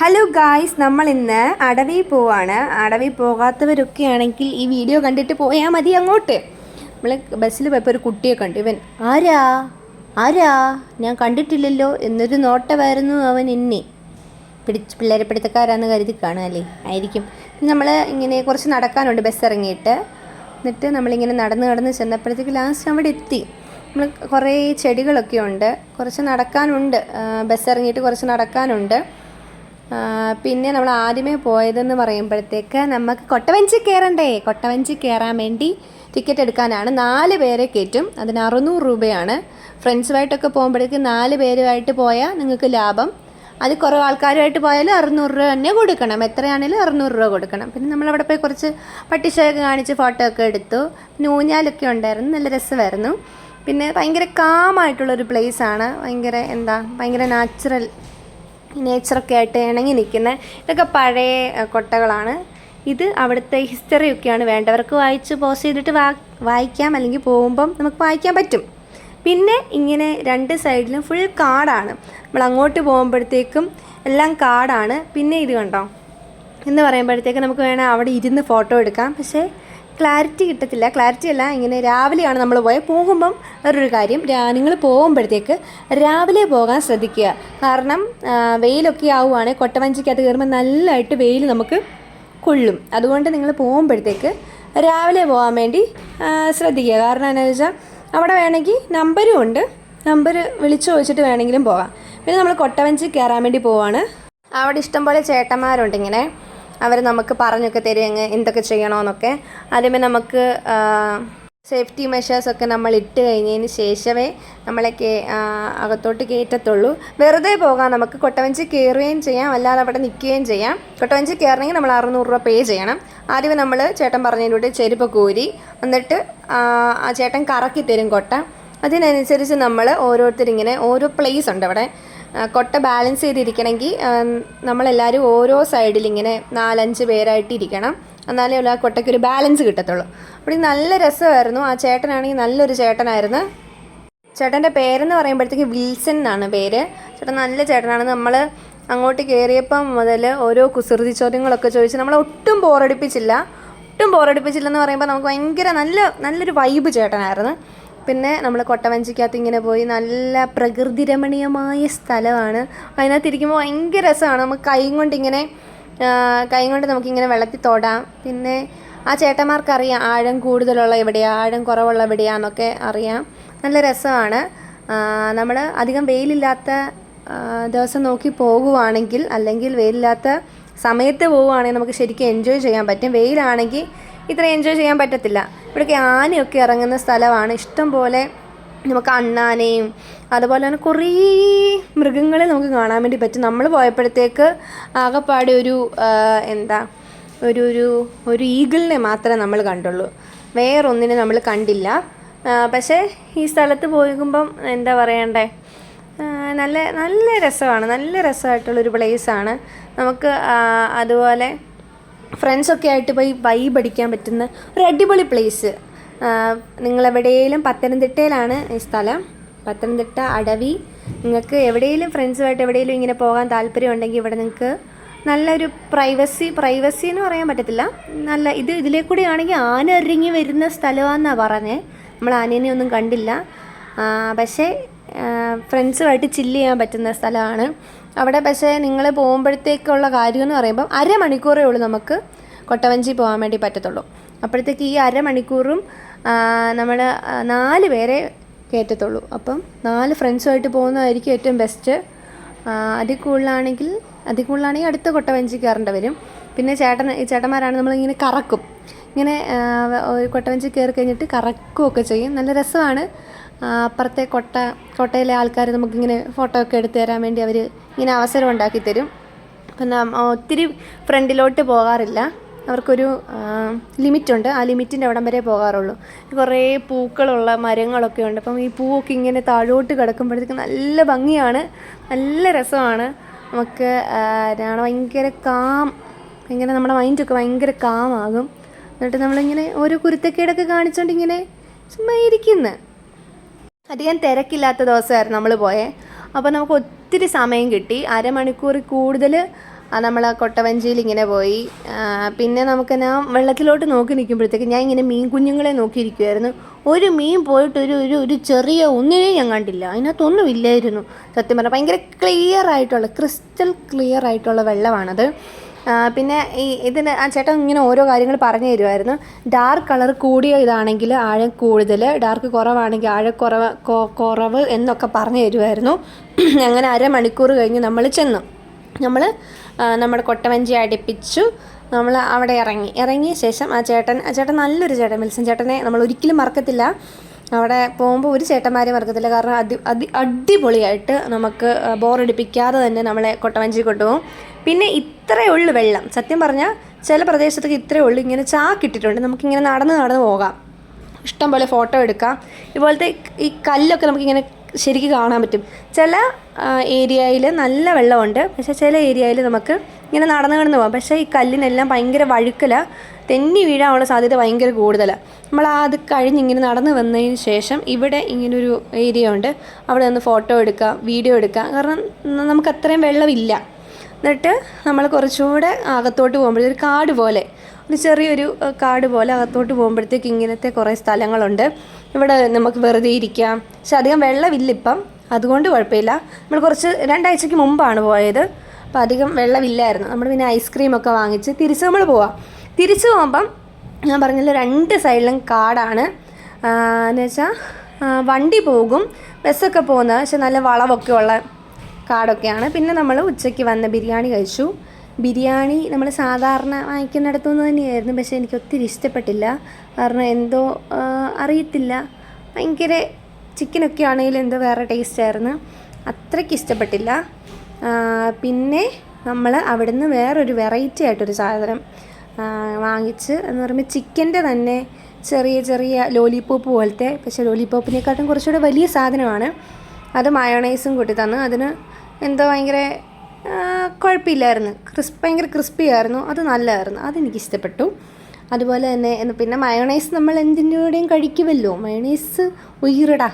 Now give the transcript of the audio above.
Hello guys നമ്മൾ ഇന്ന് അടവി പോവാണ്. അടവി പോകാത്തവരൊക്കെ ആണെങ്കിൽ ഈ വീഡിയോ കണ്ടിട്ട് പോയാൽ മതി അങ്ങോട്ട്. നമ്മൾ ബസ്സിൽ പോയപ്പോൾ ഒരു കുട്ടിയെ കണ്ടു. ഇവൻ ആരാ? ആരാ? ഞാൻ കണ്ടിട്ടില്ലല്ലോ. എന്നൊരു നോട്ടമായിരുന്നു അവൻ എന്നെ. പിടിച്ച് പിള്ളേരെ പിടുത്തക്കാരാന്ന് കരുതി കാണുമല്ലേ ആയിരിക്കും. നമ്മൾ ഇങ്ങനെ കുറച്ച് നടക്കാനുണ്ട് ബസ് ഇറങ്ങിയിട്ട്. എന്നിട്ട് നമ്മളിങ്ങനെ നടന്ന് നടന്ന് ചെന്നപ്പോഴത്തേക്ക് ലാസ്റ്റ് അവിടെ എത്തി. നമ്മൾ കുറേ ചെടികളൊക്കെ ഉണ്ട്. കുറച്ച് നടക്കാനുണ്ട്. ബസ് ഇറങ്ങിയിട്ട് കുറച്ച് നടക്കാനുണ്ട്. പിന്നെ നമ്മൾ ആദ്യമേ പോയതെന്ന് പറയുമ്പോഴത്തേക്ക് നമുക്ക് കൊട്ടവഞ്ചി കയറണ്ടേ? കൊട്ടവഞ്ചി കയറാൻ വേണ്ടി ടിക്കറ്റ് എടുക്കാനാണ് നാല് പേരെ കയറ്റും. അതിന് അറുന്നൂറ് രൂപയാണ്. ഫ്രണ്ട്സുമായിട്ടൊക്കെ പോകുമ്പോഴേക്ക് നാല് പേരുമായിട്ട് പോയാൽ നിങ്ങൾക്ക് ലാഭം. അത് കുറേ ആൾക്കാരുമായിട്ട് പോയാലും അറുന്നൂറ് രൂപ തന്നെ കൊടുക്കണം. എത്രയാണെങ്കിലും അറുന്നൂറ് രൂപ കൊടുക്കണം. പിന്നെ നമ്മളവിടെ പോയി കുറച്ച് പട്ടിശയൊക്കെ കാണിച്ച് ഫോട്ടോ ഒക്കെ എടുത്തു. പിന്നെ ഊഞ്ഞാലൊക്കെ ഉണ്ടായിരുന്നു. നല്ല രസമായിരുന്നു. പിന്നെ ഭയങ്കര കാമായിട്ടുള്ളൊരു ആണ്. ഭയങ്കര എന്താ? ഭയങ്കര നാച്ചുറൽ നേച്ചറൊക്കെ ആയിട്ട് ഇണങ്ങി നിൽക്കുന്ന ഇതൊക്കെ പഴയ കൊട്ടകളാണ്. ഇത് അവിടുത്തെ ഹിസ്റ്ററിയൊക്കെയാണ് വേണ്ടവർക്ക് വായിച്ച് പോസ് ചെയ്തിട്ട് വാ വായിക്കാം അല്ലെങ്കിൽ പോകുമ്പം നമുക്ക് വായിക്കാൻ പറ്റും. പിന്നെ ഇങ്ങനെ രണ്ട് സൈഡിലും ഫുൾ കാടാണ്. നമ്മൾ അങ്ങോട്ട് പോകുമ്പോഴത്തേക്കും എല്ലാം കാടാണ്. പിന്നെ ഇത് കണ്ടോ? എന്ന് പറയുമ്പോഴത്തേക്ക് നമുക്ക് വേണേൽ അവിടെ ഇരുന്ന് ഫോട്ടോ എടുക്കാം. പക്ഷേ ക്ലാരിറ്റി കിട്ടത്തില്ല. ക്ലാരിറ്റി അല്ല ഇങ്ങനെ രാവിലെയാണ് നമ്മൾ പോയത്. പോകുമ്പം വേറൊരു കാര്യം നിങ്ങൾ പോകുമ്പോഴത്തേക്ക് രാവിലെ പോകാൻ ശ്രദ്ധിക്കുക. കാരണം വെയിലൊക്കെ ആവുകയാണെങ്കിൽ കൊട്ടവഞ്ചിക്കകത്ത് കയറുമ്പോൾ നല്ലതായിട്ട് വെയിൽ നമുക്ക് കൊള്ളും. അതുകൊണ്ട് നിങ്ങൾ പോകുമ്പോഴത്തേക്ക് രാവിലെ പോകാൻ വേണ്ടി ശ്രദ്ധിക്കുക. കാരണം എന്താണെന്ന് വെച്ചാൽ അവിടെ വേണമെങ്കിൽ നമ്പരും ഉണ്ട്. നമ്പർ വിളിച്ചു ചോദിച്ചിട്ട് വേണമെങ്കിലും പോകാം. പിന്നെ നമ്മൾ കൊട്ടവഞ്ചി കയറാൻ വേണ്ടി പോവാണ്. അവിടെ ഇഷ്ടംപോലെ ചേട്ടന്മാരുണ്ട് ഇങ്ങനെ. അവർ നമുക്ക് പറഞ്ഞൊക്കെ തരും അങ്ങ് എന്തൊക്കെ ചെയ്യണമെന്നൊക്കെ ആദ്യമേ നമുക്ക് സേഫ്റ്റി മെഷേഴ്സൊക്കെ നമ്മൾ ഇട്ട് കഴിഞ്ഞതിന് ശേഷമേ നമ്മളെ കേ അകത്തോട്ട് കയറ്റത്തുള്ളൂ. വെറുതെ പോകാം നമുക്ക്. കൊട്ടവഞ്ചി കയറുകയും ചെയ്യാം അല്ലാതെ അവിടെ നിൽക്കുകയും ചെയ്യാം. കൊട്ടവഞ്ചി കയറണമെങ്കിൽ നമ്മൾ അറുന്നൂറ് രൂപ പേ ചെയ്യണം. ആദ്യമേ നമ്മൾ ചേട്ടൻ പറഞ്ഞതിലൂടെ ചെരുപ്പ് കോരി എന്നിട്ട് ആ ചേട്ടൻ കറക്കി തരും കൊട്ട. അതിനനുസരിച്ച് നമ്മൾ ഓരോരുത്തരിങ്ങനെ ഓരോ പ്ലേസ് ഉണ്ട് അവിടെ. കൊട്ട ബാലൻസ് ചെയ്തിരിക്കണമെങ്കിൽ നമ്മളെല്ലാവരും ഓരോ സൈഡിൽ ഇങ്ങനെ നാലഞ്ച് പേരായിട്ട് ഇരിക്കണം. എന്നാലേ ഉള്ള ആ കൊട്ടയ്ക്ക് ഒരു ബാലൻസ് കിട്ടത്തുള്ളൂ. അപ്പോൾ നല്ല രസമായിരുന്നു. ആ ചേട്ടനാണെങ്കിൽ നല്ലൊരു ചേട്ടനായിരുന്നു. ചേട്ടന്റെ പേരെന്ന് പറയുമ്പോഴത്തേക്ക് വിൽസൺ എന്നാണ് പേര്. ചേട്ടൻ നല്ല ചേട്ടനാണ് നമ്മൾ അങ്ങോട്ട് കയറിയപ്പം മുതൽ ഓരോ കുസൃതി ചോദ്യങ്ങളൊക്കെ ചോദിച്ച് നമ്മളെ ഒട്ടും ബോറടിപ്പിച്ചില്ല. ഒട്ടും ബോറടിപ്പിച്ചില്ലെന്ന് പറയുമ്പോൾ നമുക്ക് ഭയങ്കര നല്ല നല്ലൊരു വൈബ് ചേട്ടനായിരുന്നു. പിന്നെ നമ്മൾ കൊട്ടവഞ്ചിക്കകത്ത് ഇങ്ങനെ പോയി നല്ല പ്രകൃതി രമണീയമായ സ്ഥലമാണ്. അതിനകത്ത് ഇരിക്കുമ്പോൾ ഭയങ്കര രസമാണ്. നമുക്ക് കൈ കൊണ്ട് ഇങ്ങനെ കൈ കൊണ്ട് നമുക്കിങ്ങനെ വെള്ളത്തിൽ തൊടാം. പിന്നെ ആ ചേട്ടന്മാർക്കറിയാം ആഴം കൂടുതലുള്ള എവിടെയാണ് ആഴം കുറവുള്ള എവിടെയാന്നൊക്കെ അറിയാം. നല്ല രസമാണ്. നമ്മൾ അധികം വെയിലില്ലാത്ത ദിവസം നോക്കി പോകുവാണെങ്കിൽ അല്ലെങ്കിൽ വെയിലില്ലാത്ത സമയത്ത് പോവുകയാണെങ്കിൽ നമുക്ക് ശരിക്കും എൻജോയ് ചെയ്യാൻ പറ്റും. വെയിലാണെങ്കിൽ ഇത്ര എൻജോയ് ചെയ്യാൻ പറ്റത്തില്ല. ഇവിടേക്ക് ആനയൊക്കെ ഇറങ്ങുന്ന സ്ഥലമാണ്. ഇഷ്ടം പോലെ നമുക്ക് അണ്ണാനെയും അതുപോലെ തന്നെ കുറേ മൃഗങ്ങളെ നമുക്ക് കാണാൻ വേണ്ടി പറ്റും. നമ്മൾ പോയപ്പോഴത്തേക്ക് ആകെപ്പാടെ ഒരു എന്താ ഒരു ഒരു ഒരു ഈഗിളിനെ മാത്രമേ നമ്മൾ കണ്ടുള്ളൂ. വേറൊന്നിനെ നമ്മൾ കണ്ടില്ല. പക്ഷേ ഈ സ്ഥലത്ത് പോകുമ്പം എന്താ പറയണ്ടേ? നല്ല നല്ല രസമാണ്. നല്ല രസമായിട്ടുള്ളൊരു പ്ലേസാണ് നമുക്ക് അതുപോലെ ഫ്രണ്ട്സൊക്കെ ആയിട്ട് പോയി വൈബ് അടിക്കാൻ പറ്റുന്ന ഒരു അടിപൊളി പ്ലേസ് നിങ്ങളെവിടെയെങ്കിലും പത്തനംതിട്ടയിലാണ് ഈ സ്ഥലം. പത്തനംതിട്ട അടവി. നിങ്ങൾക്ക് എവിടെയെങ്കിലും ഫ്രണ്ട്സുമായിട്ട് എവിടെയെങ്കിലും ഇങ്ങനെ പോകാൻ താല്പര്യം ഉണ്ടെങ്കിൽ ഇവിടെ നിങ്ങൾക്ക് നല്ലൊരു പ്രൈവസി പ്രൈവസി എന്ന് പറയാൻ പറ്റത്തില്ല. നല്ല ഇത് ഇതിലേ ആണെങ്കിൽ ആന ഇറങ്ങി വരുന്ന സ്ഥലമാണെന്നാണ് പറഞ്ഞത് നമ്മൾ ആനേനെ ഒന്നും കണ്ടില്ല. പക്ഷേ ഫ്രണ്ട്സുമായിട്ട് ചില്ല് ചെയ്യാൻ പറ്റുന്ന സ്ഥലമാണ്. അവിടെ പക്ഷേ നിങ്ങൾ പോകുമ്പോഴത്തേക്കുള്ള കാര്യം എന്ന് പറയുമ്പം അരമണിക്കൂറേ ഉള്ളൂ നമുക്ക് കൊട്ടവഞ്ചി പോകാൻ വേണ്ടി പറ്റത്തുള്ളൂ. അപ്പോഴത്തേക്ക് ഈ അരമണിക്കൂറും നമ്മൾ നാല് പേരെ കയറ്റത്തുള്ളൂ. അപ്പം നാല് ഫ്രണ്ട്സുമായിട്ട് പോകുന്നതായിരിക്കും ഏറ്റവും ബെസ്റ്റ് അതിൽ കൂടുതലാണെങ്കിൽ അതിൽ കൂടുതലാണെങ്കിൽ അടുത്ത കൊട്ടവഞ്ചി കയറേണ്ടി വരും. പിന്നെ ചേട്ടൻ ചേട്ടന്മാരാണ് നമ്മളിങ്ങനെ കറക്കും. ഇങ്ങനെ കൊട്ടവഞ്ചി കയറി കഴിഞ്ഞിട്ട് കറക്കുകയൊക്കെ ചെയ്യും. നല്ല രസമാണ്. അപ്പുറത്തെ കൊട്ട കൊട്ടയിലെ ആൾക്കാർ നമുക്കിങ്ങനെ ഫോട്ടോ ഒക്കെ എടുത്തു തരാൻ വേണ്ടി അവർ ഇങ്ങനെ അവസരം ഉണ്ടാക്കി തരും. അപ്പം ഒത്തിരി ഫ്രണ്ടിലോട്ട് പോകാറില്ല. അവർക്കൊരു ലിമിറ്റുണ്ട്. ആ ലിമിറ്റിന്റെ അവിടം വരെ പോകാറുള്ളൂ. കുറേ പൂക്കളുള്ള മരങ്ങളൊക്കെ ഉണ്ട്. അപ്പം ഈ പൂവൊക്കെ ഇങ്ങനെ താഴോട്ട് കിടക്കുമ്പോഴത്തേക്ക് നല്ല ഭംഗിയാണ്. നല്ല രസമാണ്. നമുക്ക് എന്താണ് ഭയങ്കര കാം ഭയങ്കര നമ്മുടെ മൈൻഡൊക്കെ ഭയങ്കര കാമാകും. എന്നിട്ട് നമ്മളിങ്ങനെ ഓരോ കുരുത്തക്കേടൊക്കെ കാണിച്ചുകൊണ്ട് ഇങ്ങനെ ചുമ്മാ ഇരിക്കുന്നു. അധികം തിരക്കില്ലാത്ത ദിവസമായിരുന്നു നമ്മൾ പോയേ. അപ്പോൾ നമുക്ക് ഒത്തിരി സമയം കിട്ടി. അരമണിക്കൂർ കൂടുതൽ നമ്മൾ കൊട്ടവഞ്ചിയിൽ ഇങ്ങനെ പോയി. പിന്നെ നമുക്ക് ഞാൻ വെള്ളത്തിലോട്ട് നോക്കി നിൽക്കുമ്പോഴത്തേക്ക് ഞാൻ ഇങ്ങനെ മീൻ കുഞ്ഞുങ്ങളെ നോക്കിയിരിക്കുമായിരുന്നു ഒരു മീൻ പോയിട്ട് ഒരു ഒരു ഒരു ചെറിയ ഒന്നിനെയും ഞാൻ കണ്ടില്ല. അതിനകത്തൊന്നും ഇല്ലായിരുന്നു. സത്യം പറഞ്ഞാൽ ഭയങ്കര ക്ലിയർ ആയിട്ടുള്ള ക്രിസ്റ്റൽ ക്ലിയർ ആയിട്ടുള്ള വെള്ളമാണത്. ആ, പിന്നെ ഈ ഇതിന് ആ ചേട്ടൻ ഇങ്ങനെ ഓരോ കാര്യങ്ങൾ പറഞ്ഞു തരുമായിരുന്നു ഡാർക്ക് കളർ കൂടിയ ഇതാണെങ്കിൽ ആഴം കൂടുതൽ ഡാർക്ക് കുറവാണെങ്കിൽ ആഴക്കുറവ് കൊ- കുറവ് എന്നൊക്കെ പറഞ്ഞു തരുമായിരുന്നു അങ്ങനെ അരമണിക്കൂർ കഴിഞ്ഞ് നമ്മൾ ചെന്നു. നമ്മൾ നമ്മുടെ കൊട്ടവഞ്ചി അടുപ്പിച്ചു. നമ്മൾ അവിടെ ഇറങ്ങി. ഇറങ്ങിയ ശേഷം ആ ചേട്ടൻ ആ ചേട്ടൻ നല്ലൊരു ചേട്ടൻ വിൽസൺ ചേട്ടനെ നമ്മൾ ഒരിക്കലും മറക്കത്തില്ല. അവിടെ പോകുമ്പോൾ ഒരു ചേട്ടന്മാരെ മറക്കത്തില്ല. കാരണം അതി അതി അടിപൊളിയായിട്ട് നമുക്ക് ബോറടിപ്പിക്കാതെ തന്നെ നമ്മളെ കൊട്ടവഞ്ചി കൊണ്ടുപോകും. പിന്നെ ഇത്രയേ ഉള്ളൂ വെള്ളം. സത്യം പറഞ്ഞാൽ ചില പ്രദേശത്തൊക്കെ ഇത്രയേ ഉള്ളൂ. ഇങ്ങനെ ചാക്കിട്ടിട്ടുണ്ട്. നമുക്കിങ്ങനെ നടന്ന് നടന്ന് പോകാം. ഇഷ്ടം പോലെ ഫോട്ടോ എടുക്കാം. ഇതുപോലത്തെ ഈ കല്ലൊക്കെ നമുക്കിങ്ങനെ ശരിക്കും കാണാൻ പറ്റും. ചില ഏരിയയിൽ നല്ല വെള്ളമുണ്ട്. പക്ഷേ ചില ഏരിയയിൽ നമുക്ക് ഇങ്ങനെ നടന്നു കിടന്ന് പോകാം. പക്ഷേ ഈ കല്ലിനെല്ലാം ഭയങ്കര വഴുക്കല. തെന്നി വീഴാനുള്ള സാധ്യത ഭയങ്കര കൂടുതലാണ് നമ്മൾ അത് കഴിഞ്ഞ് ഇങ്ങനെ നടന്ന് വന്നതിന് ശേഷം ഇവിടെ ഇങ്ങനൊരു ഏരിയ ഉണ്ട്. അവിടെ നിന്ന് ഫോട്ടോ എടുക്കാം വീഡിയോ എടുക്കാം കാരണം നമുക്ക് അത്രയും വെള്ളമില്ല. എന്നിട്ട് നമ്മൾ കുറച്ചുകൂടെ അകത്തോട്ട് ഒരു കാട് പോലെ. ഒരു ചെറിയൊരു കാട് പോലെ അകത്തോട്ട് പോകുമ്പോഴത്തേക്ക് ഇങ്ങനത്തെ കുറേ സ്ഥലങ്ങളുണ്ട്. ഇവിടെ നമുക്ക് വെറുതെ ഇരിക്കാം. പക്ഷെ അധികം വെള്ളമില്ല ഇപ്പം. അതുകൊണ്ട് കുഴപ്പമില്ല. നമ്മൾ കുറച്ച് രണ്ടാഴ്ചയ്ക്ക് മുമ്പാണ് പോയത്. അപ്പോൾ അധികം വെള്ളമില്ലായിരുന്നു. നമ്മൾ പിന്നെ ഐസ്ക്രീമൊക്കെ വാങ്ങിച്ച് തിരിച്ച് നമ്മൾ പോവാം. തിരിച്ചു പോകുമ്പം ഞാൻ പറഞ്ഞല്ലോ രണ്ട് സൈഡിലും കാടാണ്. എന്ന് വെച്ചാൽ വണ്ടി പോകും. ബസ്സൊക്കെ പോകുന്നത്. പക്ഷെ നല്ല വളവൊക്കെ ഉള്ള കാടൊക്കെയാണ്. പിന്നെ നമ്മൾ ഉച്ചയ്ക്ക് വന്ന് ബിരിയാണി കഴിച്ചു. ബിരിയാണി നമ്മൾ സാധാരണ വാങ്ങിക്കുന്നിടത്തുനിന്ന് തന്നെയായിരുന്നു. പക്ഷേ എനിക്ക് ഒത്തിരി ഇഷ്ടപ്പെട്ടില്ല. കാരണം എന്തോ അറിയത്തില്ല. ഭയങ്കര ചിക്കനൊക്കെ ആണെങ്കിലും എന്തോ വേറെ ടേസ്റ്റ് ആയിരുന്നു. അത്രയ്ക്ക് ഇഷ്ടപ്പെട്ടില്ല. പിന്നെ നമ്മൾ അവിടുന്ന് വേറൊരു വെറൈറ്റി ആയിട്ടൊരു സാധനം വാങ്ങിച്ച് എന്ന് പറയുമ്പോൾ ചിക്കന്റെ തന്നെ ചെറിയ ചെറിയ ലോലിപോപ്പ് പോലത്തെ പക്ഷേ ലോലിപോപ്പിനെക്കാട്ടും കുറച്ചുകൂടെ വലിയ സാധനമാണ്. അത് മയോണൈസും കൂട്ടി തന്നു. അതിന് എന്തോ ഭയങ്കര കുഴപ്പമില്ലായിരുന്നു. ക്രിസ്പ് ഭയങ്കര ക്രിസ്പി ആയിരുന്നു. അത് നല്ലതായിരുന്നു. അതെനിക്ക് ഇഷ്ടപ്പെട്ടു അതുപോലെ തന്നെ പിന്നെ മയോണൈസ് നമ്മൾ എന്തിന്റെ കൂടെയും കഴിക്കുമല്ലോ. മയോണൈസ് ഉയരടാ